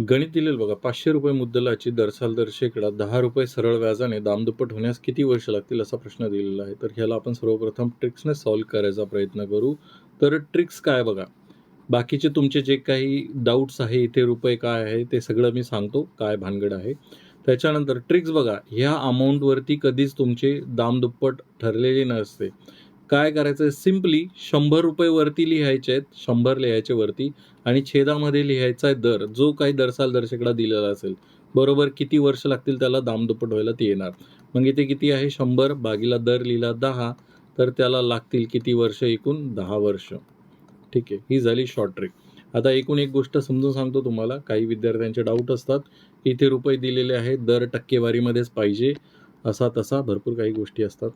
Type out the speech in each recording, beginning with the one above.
गणित दिलेलं बघा पाचशे रुपये मुद्दलाची दरसाल दर शेकडा दहा रुपये सरळ व्याजाने दामदुप्पट होण्यास किती वर्ष लागतील असा प्रश्न दिलेला आहे. तर ह्याला आपण सर्वप्रथम ट्रिक्सने सॉल्व्ह करायचा प्रयत्न करू. तर ट्रिक्स काय बघा बाकीचे तुमचे जे काही डाऊट्स आहे इथे रुपये काय आहे ते सगळं मी सांगतो काय भानगड आहे. त्याच्यानंतर ट्रिक्स बघा ह्या अमाऊंटवरती कधीच तुमचे दामदुप्पट ठरलेले नसते. काय करायचं आहे सिम्पली शंभर रुपये वरती लिहायचे आहेत शंभर लिहायचे वरती आणि छेदामध्ये लिहायचा आहे दर. जो काही दरसाल दर्शकाला दिलेला असेल. बरोबर किती वर्ष लागतील त्याला दामदुप्पट व्हायला ते येणार. मग इथे किती आहे? शंभर बागीला दर लिहिला दहा तर त्याला लागतील किती वर्ष? एकूण दहा वर्ष. ठीक आहे. ही झाली शॉर्ट ट्रिक आता एकूण एक गोष्ट समजून सांगतो तुम्हाला. काही विद्यार्थ्यांचे डाऊट असतात. इथे रुपये दिलेले आहेत. दर टक्केवारीमध्येच पाहिजे. असा तसा भरपूर काही गोष्टी असतात.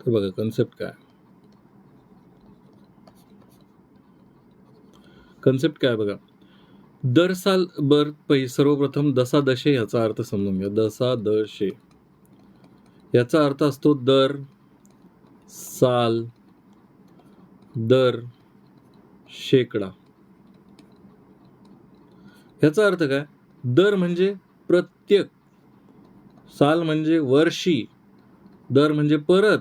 तर बघा कन्सेप्ट काय? कन्सेप्ट काय बघा? दर साल बर पै सर्वप्रथम दसा दशे अर्थ समजून घ्या. दसा दशे. याचा अर्थ असतो दर साल दर शेकडा. ह्याचा अर्थ काय? दर म्हणजे प्रत्येक. साल म्हणजे वर्षी. दर म्हणजे परत.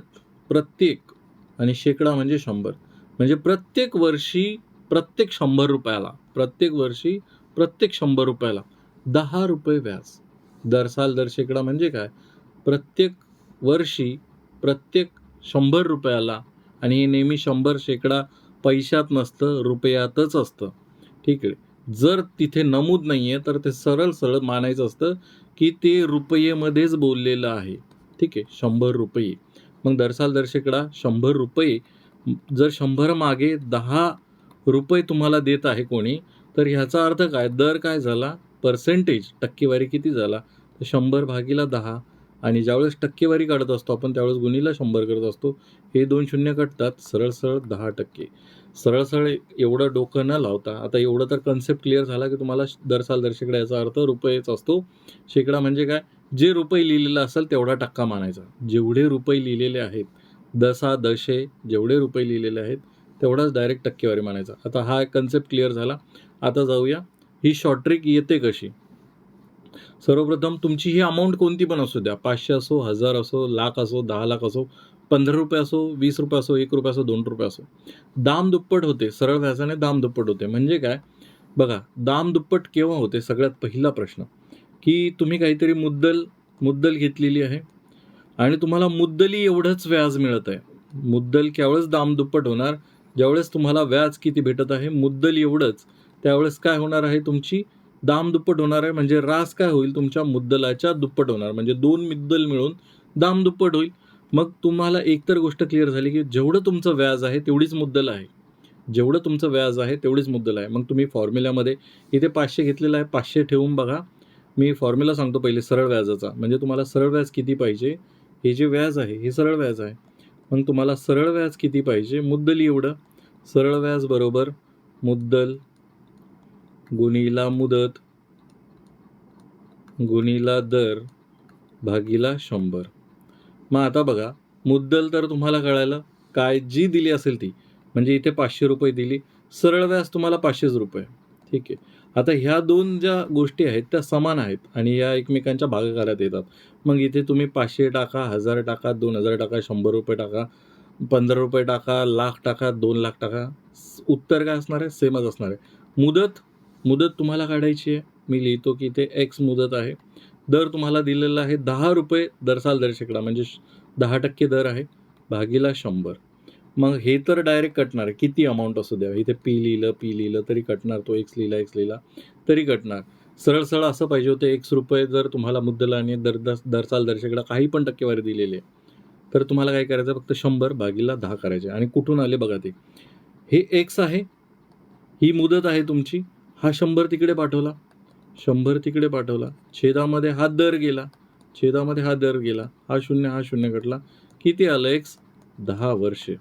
प्रत्येक आणि शेकडा म्हणजे शंभर. म्हणजे प्रत्येक वर्षी प्रत्येक शंभर रुपयाला प्रत्येक वर्षी प्रत्येक शंभर रुपयाला दहा रुपये व्याज. दर साल दर शेकडा म्हणजे काय? प्रत्येक वर्षी प्रत्येक शंभर रुपयाला आणि हे नेहमी शंभर शेकडा पैशात नसतं रुपयातच असतं. ठीक आहे. जर तिथे नमूद नाही आहे तर ते सरळ सरळ मानायचं असतं की ते रुपयेमध्येच बोललेलं आहे. ठीक आहे. शंभर रुपये. मग दरसाल दर्शकडा शंभर रुपये. जर शंभर मागे दहा रुपये तुम्हाला देत आहे कोणी तर ह्याचा अर्थ काय? दर काय झाला? पर्सेंटेज टक्केवारी किती झाला? तर शंभर भागीला दहा. आणि ज्यावेळेस टक्केवारी काढत असतो आपण त्यावेळेस गुणीला शंभर करत असतो. हे दोन शून्य कटतात. सरळ सरळ दहा टक्के. सरळ सरळ एवढं डोकं न लावता आता एवढं तर कन्सेप्ट क्लिअर झाला की तुम्हाला दरसाल दर शेकडा याचा अर्थ रुपयेच असतो. शेकडा म्हणजे काय? जे रुपये लिहिलेलं असेल तेवढा टक्का मानायचा. जेवढे रुपये लिहिलेले आहेत दसा दशे जेवढे रुपये लिहिलेले आहेत तेवढाच डायरेक्ट टक्केवारी मानायचा. आता हा कन्सेप्ट क्लिअर झाला. आता जाऊया. ही शॉर्ट ट्रिक येते कशी? सर्वप्रथम तुमची ही अमाऊंट कोणती पण असू द्या. पाचशे असो हजार असो लाख असो दहा लाख असो पंधरा रुपये असो वीस रुपये असो एक रुपये असो दोन रुपये असो. दाम दुप्पट होते. सरळ व्याजाने दाम दुप्पट होते. म्हणजे काय? बघा दाम दुप्पट केव्हा होते? सगळ्यात पहिला प्रश्न. की तुम्ही काहीतरी मुद्दल मुद्दल घेतलेली आहे आणि तुम्हाला मुद्दली एवढंच व्याज मिळत आहे. मुद्दल केवळच दाम दुप्पट होणार. ज्यावेळेस तुम्हाला व्याज किती भेटत आहे मुद्दल एवढंच त्यावेळेस काय होणार आहे तुमची? दाम दुप्पट होणार आहे म्हणजे रास काय होईल? तुमच्या मुद्दलाच्या दुप्पट होणार. म्हणजे दोन मुद्दल मिळून दाम दुप्पट होईल. मग तुम्हाला एकतर गोष्ट क्लिअर झाली की जेवढं तुमचं व्याज आहे तेवढीच मुद्दल आहे. जेवढं तुमचं व्याज आहे तेवढीच मुद्दल आहे. मग तुम्ही फॉर्म्युल्यामध्ये इथे पाचशे घेतलेलं आहे. पाचशे ठेवून बघा. मी फॉर्म्युला सांगतो पहिले सरळ व्याजाचा. म्हणजे तुम्हाला सरळ व्याज किती पाहिजे? हे जे व्याज आहे हे सरळ व्याज आहे. मग तुम्हाला सरळ व्याज किती पाहिजे? मुद्दल एवढं. सरळ व्याज बरोबर मुद्दल गुणीला मुदत गुणीला दर भागीला शंभर. मग आता बघा मुद्दल तर तुम्हाला कळायला काय जी दिली असेल ती. म्हणजे इथे पाचशे रुपये दिली. सरळ व्याज तुम्हाला पाचशेच रुपये. ठीक आहे. आता ह्या दोन ज्या गोष्टी आहेत त्या समान आहेत आणि या एकमेकांच्या भागाकारात येतात. मग इथे तुम्ही पाचशे टाका हजार टाका दोन हजार टाका शंभर रुपये टाका पंधरा रुपये टाका लाख टाका दोन लाख टाका. उत्तर काय असणार आहे? सेमच असणार आहे. मुदत मुदत तुम्हाला काढायची आहे. मी लिहितो की इथे एक्स मुदत आहे. दर तुम्हाला दिलेला आहे दहा रुपये दर साल दर शेकडा म्हणजे दहा टक्के दर आहे. भागीला शंभर. मग हे तर डायरेक्ट कटणार. आहे किती अमाऊंट असू द्या. इथे पी लिहिलं पी लिहिलं तरी कटणार तो. एक्स लिहिला एक्स लिहिला तरी कटणार. सरळ सरळ असं पाहिजे होतं एक्स रुपये जर तुम्हाला मुद्दल आणि दर दस दर साल काही पण टक्केवारी दिलेली आहे तर तुम्हाला काय करायचं? फक्त शंभर भागीला दहा करायचे. आणि कुठून आले बघा ते. हे एक्स आहे. ही मुदत आहे तुमची. हा शंभर तिकडे पाठवला. शंभर तिकडे पाठवला. छेदामध्ये हा दर गेला. छेदामध्ये हा दर गेला. हा शून्य हा शून्य कटला किती आलं एक्स दहा वर्षे.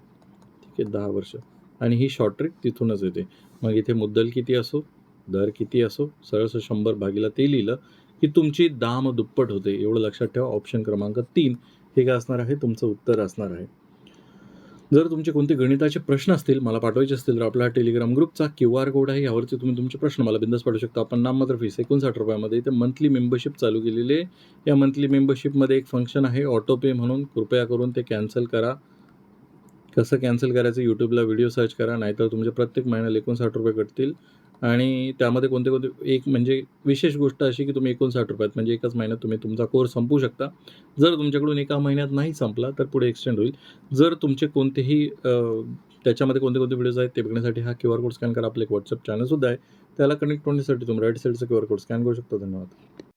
की दहा वर्ष. आणि ही शॉर्ट ट्रिक तिथूनच येते. मग इथे मुद्दल किती असो दर किती असो सरळ शंभर भागीला ते लिहिलं की तुमची दाम दुप्पट होते. एवढं लक्षात ठेवा ऑप्शन क्रमांक तीन हे काय असणार आहे? तुमचं उत्तर असणार आहे. जर तुमचे कोणते गणिताचे प्रश्न असतील मला पाठवायचे असतील तर आपला हा टेलिग्राम ग्रुपचा क्यू आर कोड आहे. यावरती तुम्ही तुमचे प्रश्न मला बिंदास पाठवू शकता. आपण नाममात्र फीस एकोणसाठ रुपयामध्ये इथे मंथली मेंबरशिप चालू केलेली आहे. या मंथली मेंबरशिपमध्ये एक फंक्शन आहे ऑटो पे म्हणून. कृपया करून ते कॅन्सल करा. कसं कॅन्सल करायचं यूट्यूबला व्हिडिओ सर्च करा नाहीतर तुमचे प्रत्येक महिन्याला एकोणसाठ रुपये कटतील. आणि त्यामध्ये कोणते कोणते एक म्हणजे विशेष गोष्ट अशी की तुम्ही एकोणसाठ रुपयात म्हणजे एकाच महिन्यात तुम्ही तुमचा कोर्स संपू शकता. जर तुमच्याकडून एका महिन्यात नाही संपला तर पुढे एक्सटेंड होईल. जर तुमचे कोणतेही त्याच्यामध्ये कोणते कोणते व्हिडिओज आहेत ते बघण्यासाठी हा क्यू आर कोड स्कॅन करा. आपलं एक व्हॉट्सअप चॅनलसुद्धा आहे. त्याला कनेक्ट होण्यासाठी तुम्ही राईट साईडचा क्यू आर कोड स्कॅन करू शकता. धन्यवाद.